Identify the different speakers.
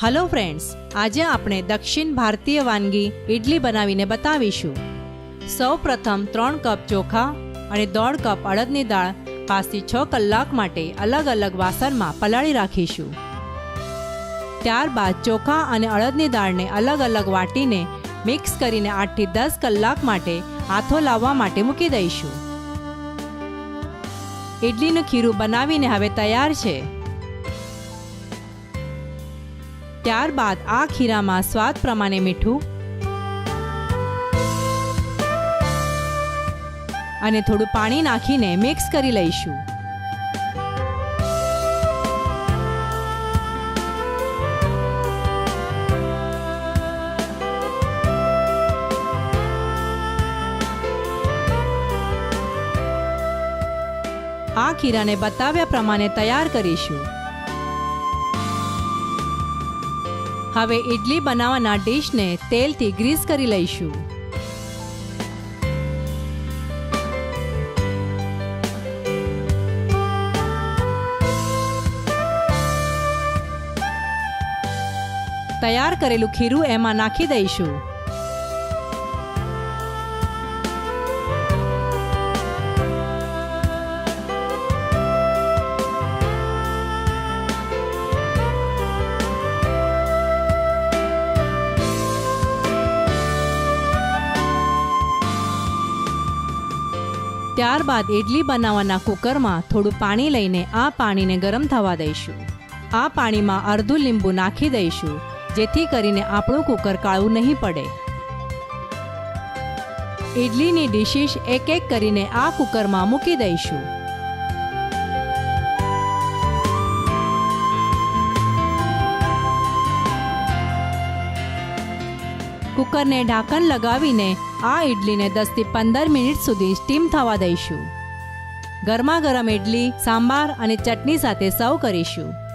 Speaker 1: Hello friends આજે આપણે દક્ષિણ ભારતીય વાનગી ઇડલી બનાવીને બતાવીશું. સૌ પ્રથમ ત્રણ કપ ચોખા અને દોઢ કપ અડદની દાળ પાંચથી છ કલાક માટે અલગ અલગ વાસણમાં પલાળી રાખીશું. ત્યારબાદ ચોખા અને અડદની દાળને અલગ અલગ વાટીને મિક્સ કરીને આઠથી દસ કલાક માટે હાથો લાવવા માટે મૂકી દઈશું. ઇડલીનું ખીરું બનાવીને હવે તૈયાર છે. ત્યારબાદ આ ખીરામાં સ્વાદ પ્રમાણે મીઠું અને થોડું પાણી નાખીને મિક્સ કરી લઈશું. આ ખીરાને બતાવ્યા પ્રમાણે તૈયાર કરીશું. હવે ઇડલી બનાવવાના ડીશને તેલથી ગ્રીસ કરી લઈશું. તૈયાર કરેલું ખીરું એમાં નાખી દઈશું. ત્યારબાદ ઇડલી બનાવવાના કુકરમાં થોડું પાણી લઈને આ પાણીને ગરમ થવા દઈશું. આ પાણીમાં અડધું લીંબુ નાખી દઈશું, જેથી કરીને આપણું કુકર કાળું નહીં પડે. ઇડલીની ડિશિશ એક એક કરીને આ કુકરમાં મૂકી દઈશું. કુકરને ઢાંકણ લગાવીને આ ઇડલીને દસથી પંદર મિનિટ સુધી સ્ટીમ થવા દઈશું. ગરમા ગરમ ઇડલી સાંભાર અને ચટણી સાથે સર્વ કરીશું.